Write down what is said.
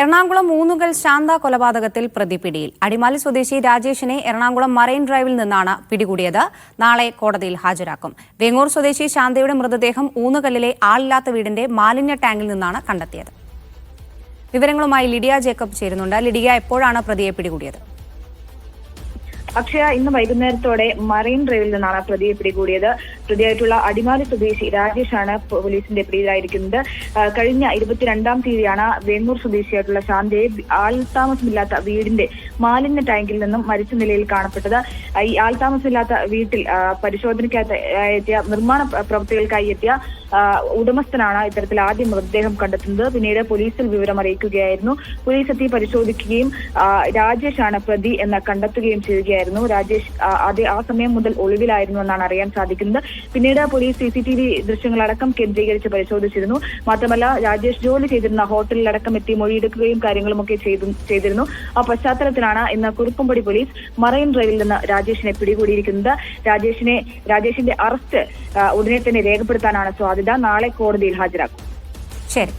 എറണാകുളം മൂന്നുകൽ ശാന്ത കൊലപാതകത്തിൽ പ്രതി പിടിയിൽ അടിമാലി സ്വദേശി രാജേഷിനെ എറണാകുളം മറൈൻ ഡ്രൈവിൽ നിന്നാണ് പിടികൂടിയത്. നാളെ കോടതിയിൽ ഹാജരാക്കും. വെങ്ങൂർ സ്വദേശി ശാന്തയുടെ മൃതദേഹം ഊന്നുകല്ലിലെ ആളില്ലാത്ത വീടിന്റെ മാലിന്യ ടാങ്കിൽ നിന്നാണ് കണ്ടെത്തിയത്. വിവരങ്ങളുമായി ലിഡിയ ജേക്കബ് ചേരുന്നുണ്ട്. ലിഡിയ എപ്പോഴാണ് പ്രതിയെ പിടികൂടിയത്? അക്ഷയ ഇന്ന് വൈകുന്നേരത്തോടെ മറൈൻ ഡ്രൈവിൽ നിന്നാണ് പ്രതിയെ പിടികൂടിയത്. പ്രതിയായിട്ടുള്ള അടിമാലി സ്വദേശി രാജേഷാണ് പോലീസിന്റെ പിടിയിലായിരിക്കുന്നത്. കഴിഞ്ഞ ഇരുപത്തിരണ്ടാം തീയതിയാണ് വേങ്ങൂർ സ്വദേശിയായിട്ടുള്ള ശാന്തയെ ആൾതാമസമില്ലാത്ത വീടിന്റെ മാലിന്യ ടാങ്കിൽ നിന്നും മരിച്ച നിലയിൽ കാണപ്പെട്ടത്. ഈ ആൾതാമസമില്ലാത്ത വീട്ടിൽ പരിശോധനയ്ക്കായി എത്തിയ നിർമ്മാണ പ്ര- പ്രവൃത്തികൾക്കായി എത്തിയ ഉടമസ്ഥനാണ് ഇത്തരത്തിൽ ആദ്യം മൃതദേഹം കണ്ടെത്തുന്നത്. പിന്നീട് പോലീസിൽ വിവരം അറിയിക്കുകയായിരുന്നു. പോലീസ് എത്തി പരിശോധിക്കുകയും രാജേഷാണ് പ്രതി എന്ന് കണ്ടെത്തുകയും ചെയ്യുകയായിരുന്നു. രാജേഷ് ആ, അതേ ആ സമയം മുതൽ ഒളിവിലായിരുന്നു എന്നാണ് അറിയാൻ സാധിക്കുന്നത്. പിന്നീട് police C C T V ദൃശ്യങ്ങളടക്കം കേന്ദ്രീകരിച്ച് പരിശോധിച്ചിരുന്നു. മാത്രമല്ല രാജേഷ് ജോലി ചെയ്തിരുന്ന ഹോട്ടലിലടക്കം എത്തി മൊഴിയെടുക്കുകയും കാര്യങ്ങളുമൊക്കെ ചെയ്തു ചെയ്തിരുന്നു. ആ പശ്ചാത്തലത്തിലാണ് ഇന്ന് കുറുപ്പുംപടി പോലീസ് മറൈൻ ഡ്രൈവിൽ നിന്ന് രാജേഷിനെ പിടികൂടിയിരിക്കുന്നത്. രാജേഷിനെ രാജേഷിന്റെ അറസ്റ്റ് ഉടനെ തന്നെ രേഖപ്പെടുത്താനാണ് സാധ്യത. നാളെ കോടതിയിൽ ഹാജരാക്കും. ശരി.